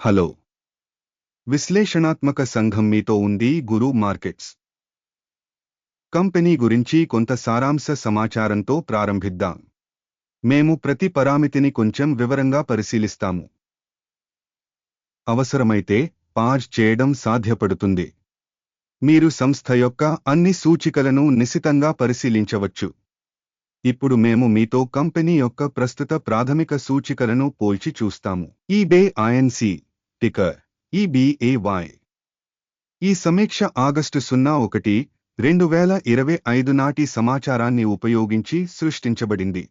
Hello. విశ్లేషణాత్మక సంఘం మీతో ఉంది గురు మార్కెట్స్. కంపెనీ గురించి కొంత సారాంశ సమాచారంతో ప్రారంభిద్దాం. మేము ప్రతి పరామితిని కొంచెం వివరంగా పరిశీలిస్తాము. అవసరమైతే పాజ్ చేయడం సాధ్యపడుతుంది. మీరు సంస్థ యొక్క అన్ని సూచికలను నిశితంగా పరిశీలించవచ్చు. ఇప్పుడు మేము మీతో కంపెనీ యొక్క ప్రస్తుత ప్రాథమిక సూచికలను పోల్చి చూస్తాము. ఈబే ఐఎన్సి టికర్ ఈబీఏవై ఈ సమీక్ష ఆగస్టు సున్నా ఒకటి రెండు వేల ఇరవై ఐదు నాటి సమాచారాన్ని ఉపయోగించి సృష్టించబడింది.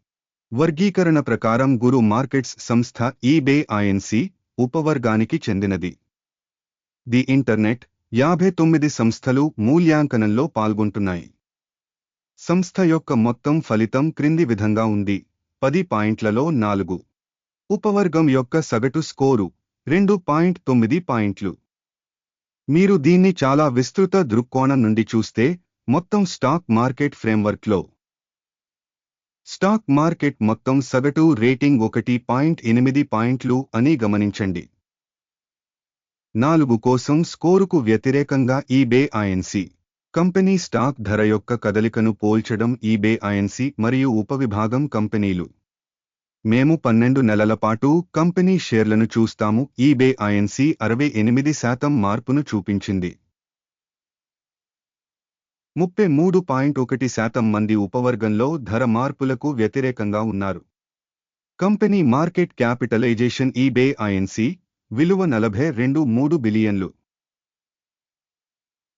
వర్గీకరణ ప్రకారం గురు మార్కెట్స్ సంస్థ ఈబే ఐఎన్సి ఉపవర్గానికి చెందినది. ది ఇంటర్నెట్ యాభై తొమ్మిది సంస్థలు మూల్యాంకనంలో పాల్గొంటున్నాయి. సంస్థ యొక్క మొత్తం ఫలితం క్రింది విధంగా ఉంది. పది పాయింట్లలో నాలుగు. ఉపవర్గం యొక్క సగటు స్కోరు రెండు పాయింట్ తొమ్మిది పాయింట్లు. మీరు దీన్ని చాలా విస్తృత దృక్కోణం నుండి చూస్తే మొత్తం స్టాక్ మార్కెట్ ఫ్రేమ్వర్క్లో. స్టాక్ మార్కెట్ మొత్తం సగటు రేటింగ్ ఒకటి పాయింట్ ఎనిమిది పాయింట్లు అని గమనించండి. నాలుగు కోసం స్కోరుకు వ్యతిరేకంగా ఈబే ఐఎన్సి కంపెనీ స్టాక్ ధర యొక్క కదలికను పోల్చడం ఈబే ఐఎన్సి మరియు ఉపవిభాగం కంపెనీలు. మేము పన్నెండు నెలల పాటు కంపెనీ షేర్లను చూస్తాము. ఈబే ఐఎన్సి అరవై ఎనిమిది శాతం మార్పును చూపించింది. ముప్పై మూడు పాయింట్ ఒకటి శాతం మంది ఉపవర్గంలో ధర మార్పులకు వ్యతిరేకంగా ఉన్నారు. Company market capitalisation eBay Inc విలువ నలభై రెండు మూడు బిలియన్లు.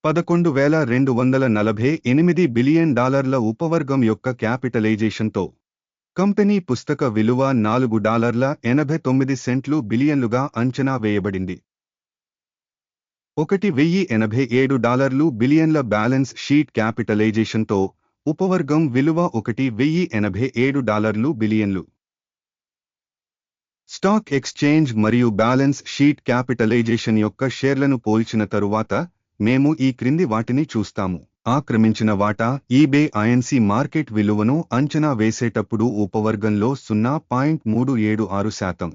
పదకొండు వేల రెండు వందల నలభై ఎనిమిది బిలియన్ డాలర్ల ఉపవర్గం యొక్క క్యాపిటలైజేషన్తో కంపెనీ పుస్తక విలువ నాలుగు డాలర్ల ఎనభై తొమ్మిది సెంట్లు బిలియన్లుగా అంచనా వేయబడింది. ఒకటి వెయ్యి ఎనభై ఏడు డాలర్లు బిలియన్ల బ్యాలెన్స్ షీట్ క్యాపిటలైజేషన్తో ఉపవర్గం విలువ ఒకటి వెయ్యి ఎనభై ఏడు డాలర్లు బిలియన్లు. స్టాక్ ఎక్స్చేంజ్ మరియు బ్యాలెన్స్ షీట్ క్యాపిటలైజేషన్ యొక్క షేర్లను పోల్చిన తరువాత మేము ఈ క్రింది వాటిని చూస్తాము. ఆక్రమించిన వాటా ఈబే ఐఎన్సీ మార్కెట్ విలువను అంచనా వేసేటప్పుడు ఉపవర్గంలో సున్నా పాయింట్ మూడు ఏడు ఆరు శాతం.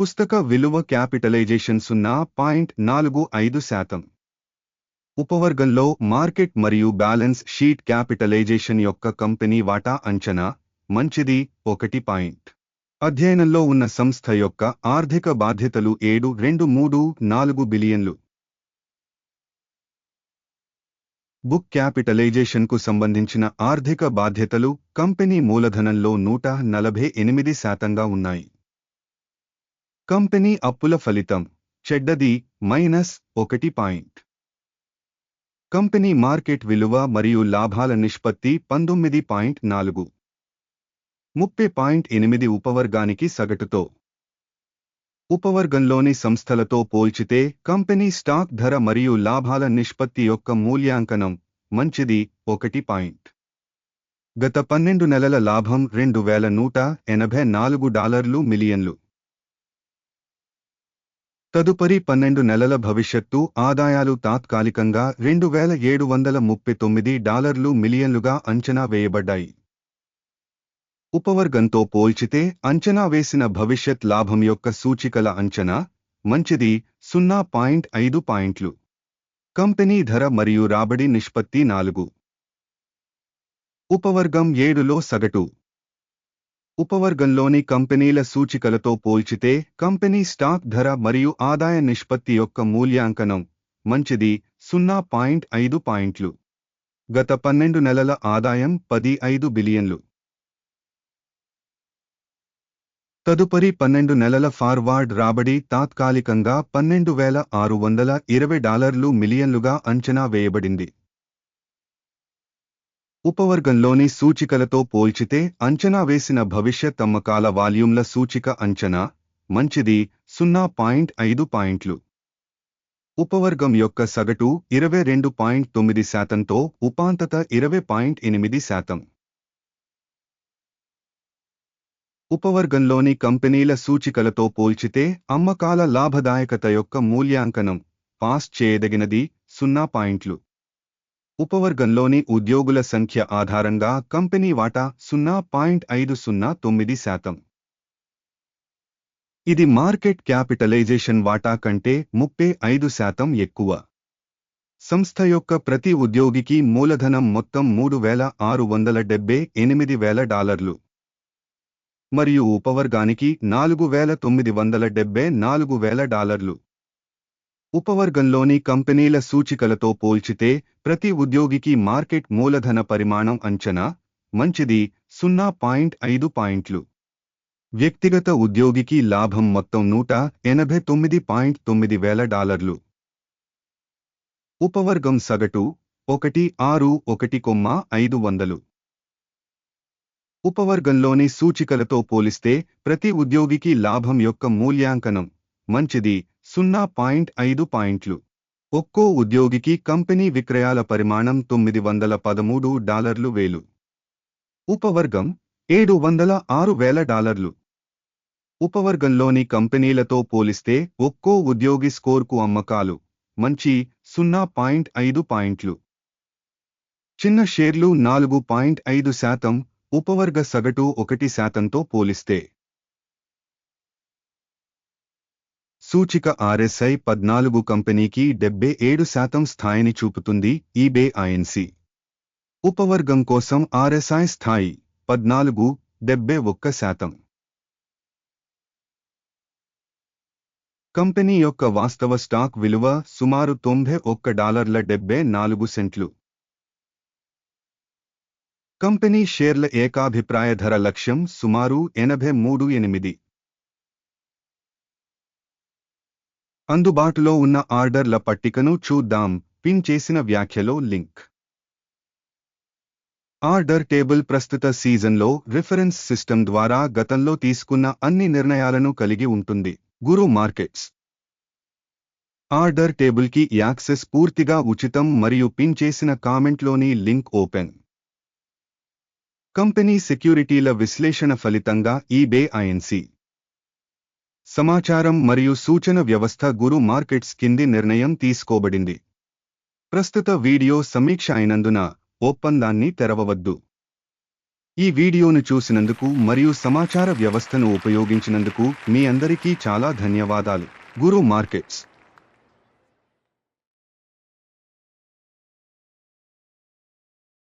పుస్తక విలువ క్యాపిటలైజేషన్ సున్నా పాయింట్ నాలుగు ఐదు శాతం. ఉపవర్గంలో మార్కెట్ మరియు బ్యాలెన్స్ షీట్ క్యాపిటలైజేషన్ యొక్క కంపెనీ వాటా అంచనా మంచిది ఒకటి పాయింట్. అధ్యయనంలో ఉన్న సంస్థ యొక్క ఆర్థిక బాధ్యతలు ఏడు రెండు మూడు నాలుగు బిలియన్లు. బుక్ క్యాపిటలైజేషన్కు సంబంధించిన ఆర్థిక బాధ్యతలు కంపెనీ మూలధనంలో నూట నలభై ఎనిమిది శాతంగా ఉన్నాయి. కంపెనీ అప్పుల ఫలితం చెడ్డది మైనస్ ఒకటి పాయింట్. కంపెనీ మార్కెట్ విలువ మరియు లాభాల నిష్పత్తి పంతొమ్మిది పాయింట్ నాలుగు. ముప్పై పాయింట్ ఎనిమిది ఉపవర్గానికి సగటుతో ఉపవర్గంలోని సంస్థలతో పోల్చితే కంపెనీ స్టాక్ ధర మరియు లాభాల నిష్పత్తి యొక్క మూల్యాంకనం మంచిది ఒకటి పాయింట్. గత పన్నెండు నెలల లాభం రెండు వేల నూట ఎనభై నాలుగు డాలర్లు మిలియన్లు. తదుపరి పన్నెండు నెలల భవిష్యత్తు ఆదాయాలు తాత్కాలికంగా రెండు వేల ఏడు వందల ముప్పై తొమ్మిది డాలర్లు మిలియన్లుగా అంచనా వేయబడ్డాయి. ఉపవర్గంతో పోల్చితే అంచనా వేసిన భవిష్యత్ లాభం యొక్క సూచికల అంచనా మంచిది సున్నా పాయింట్ ఐదు పాయింట్లు. కంపెనీ ధర మరియు రాబడి నిష్పత్తి నాలుగు. ఉపవర్గం ఏడులో సగటు. ఉపవర్గంలోని కంపెనీల సూచికలతో పోల్చితే కంపెనీ స్టాక్ ధర మరియు ఆదాయ నిష్పత్తి యొక్క మూల్యాంకనం మంచిది సున్నా పాయింట్ ఐదు పాయింట్లు. గత పన్నెండు నెలల ఆదాయం పది ఐదు బిలియన్లు. తదుపరి పన్నెండు నెలల ఫార్వార్డ్ రాబడి తాత్కాలికంగా పన్నెండు వేల ఆరు వందల ఇరవై డాలర్లు మిలియన్లుగా అంచనా వేయబడింది. ఉపవర్గంలోని సూచికలతో పోల్చితే అంచనా వేసిన భవిష్యత్ అమ్మకాల వాల్యూమ్ల సూచిక అంచనా మంచిది సున్నా పాయింట్ ఐదు పాయింట్లు. ఉపవర్గం యొక్క సగటు ఇరవై రెండు పాయింట్ తొమ్మిది శాతంతో ఉపాంతత ఇరవై పాయింట్ ఎనిమిది శాతం. ఉపవర్గంలోని కంపెనీల సూచికలతో పోల్చితే అమ్మకాల లాభదాయకత యొక్క మూల్యాంకనం పాస్ చేయదగినది సున్నా పాయింట్లు. ఉపవర్గంలోని ఉద్యోగుల సంఖ్య ఆధారంగా కంపెనీ వాటా సున్నా పాయింట్ ఐదు సున్నా తొమ్మిది శాతం. ఇది మార్కెట్ క్యాపిటలైజేషన్ వాటా కంటే ముప్పై ఐదు శాతం ఎక్కువ. సంస్థ యొక్క ప్రతి ఉద్యోగికి మూలధనం మొత్తం మూడు వేల ఆరు వందల డెబ్బై ఎనిమిది వేల డాలర్లు. మరియు ఉపవర్గానికి నాలుగు వేల తొమ్మిది వందల డెబ్బై నాలుగు వేల డాలర్లు. ఉపవర్గంలోని కంపెనీల సూచికలతో పోల్చితే ప్రతి ఉద్యోగికి మార్కెట్ మూలధన పరిమాణం అంచనా మంచిది సున్నా పాయింట్ ఐదు పాయింట్లు. వ్యక్తిగత ఉద్యోగికి లాభం మొత్తం నూట ఎనభై తొమ్మిది పాయింట్ తొమ్మిది వేల డాలర్లు. ఉపవర్గం సగటు ఒకటి ఆరు ఒకటి కొమ్మ ఐదు వందలు. ఉపవర్గంలోని సూచికలతో పోలిస్తే ప్రతి ఉద్యోగికి లాభం యొక్క మూల్యాంకనం మంచిది సున్నా పాయింట్ ఐదు పాయింట్లు. ఒక్కో ఉద్యోగికి కంపెనీ విక్రయాల పరిమాణం తొమ్మిది వందల పదమూడు డాలర్లు వేలు. ఉపవర్గం ఏడు వందల ఆరు వేల డాలర్లు. ఉపవర్గంలోని కంపెనీలతో పోలిస్తే ఒక్కో ఉద్యోగి స్కోర్కు అమ్మకాలు మంచి సున్నా పాయింట్ ఐదు పాయింట్లు. చిన్న షేర్లు నాలుగు పాయింట్ ఐదు శాతం ఉపవర్గ సగటు ఒకటి శాతంతో పోలిస్తే సూచిక ఆర్ఎస్ఐ పద్నాలుగు కంపెనీకి డెబ్బై ఏడు శాతం స్థాయిని చూపుతుంది ఈబే ఐఎన్సి. ఉపవర్గం కోసం ఆర్ఎస్ఐ స్థాయి పద్నాలుగు డెబ్బై ఒక్క శాతం. కంపెనీ యొక్క వాస్తవ స్టాక్ విలువ సుమారు తొంభై ఒక్క డాలర్ల డెబ్బై నాలుగు సెంట్లు. కంపెనీ షేర్ల ఏకాభిప్రాయ ధర లక్ష్యం సుమారు ఎనభై మూడు ఎనిమిది. అందుబాటులో ఉన్న ఆర్డర్ల పట్టికను చూద్దాం. పిన్ చేసిన వ్యాఖ్యలో లింక్. ఆర్డర్ టేబుల్ ప్రస్తుత సీజన్లో రిఫరెన్స్ సిస్టమ్ ద్వారా గతంలో తీసుకున్న అన్ని నిర్ణయాలను కలిగి ఉంటుంది. గురు మార్కెట్స్. ఆర్డర్ టేబుల్కి యాక్సెస్ పూర్తిగా ఉచితం మరియు పిన్ చేసిన కామెంట్లోని లింక్ ఓపెన్. కంపెనీ సెక్యూరిటీల విశ్లేషణ ఫలితంగా ఈబే ఐఎన్సి. సమాచారం మరియు సూచన వ్యవస్థ గురు మార్కెట్స్ కింది నిర్ణయం తీసుకోబడింది. ప్రస్తుత వీడియో సమీక్ష అయినందున ఒప్పందాన్ని తెరవవద్దు. ఈ వీడియోను చూసినందుకు మరియు సమాచార వ్యవస్థను ఉపయోగించినందుకు మీ అందరికీ చాలా ధన్యవాదాలు. గురు మార్కెట్స్.